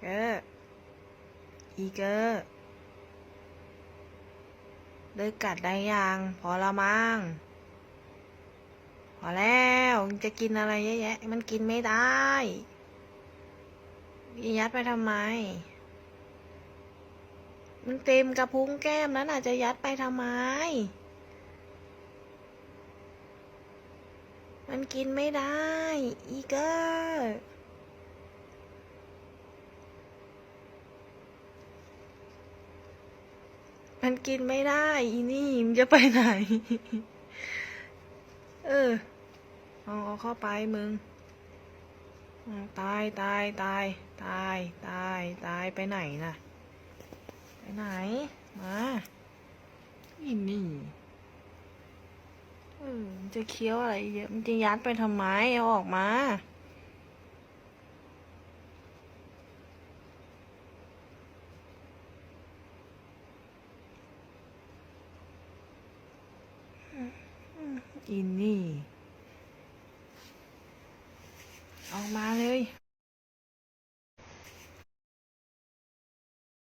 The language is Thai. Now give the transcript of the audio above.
เกอร์อีเกอร์เลิกกัดได้ยัง พอละมั้งพอแล้วจะกินอะไรเยอะแยะ มันกินไม่ได้ยัดไปทำไม มันเต็มกระพุ้งแก้มนั้นอาจจะยัดไปทำไม มันกินไม่ได้ อีเกอร์ มันกินไม่ได้อีนี่มันจะไปไหน เออเอาเอาเข้าไปมึงตายตายตายตายตายตายไปไหนน่ะ ไปไหน มาอีนี่เออจะเคี้ยวอะไรเยอะมันจะยัดไปทำไมเอาออกมา อินนี่ ออกมาเลย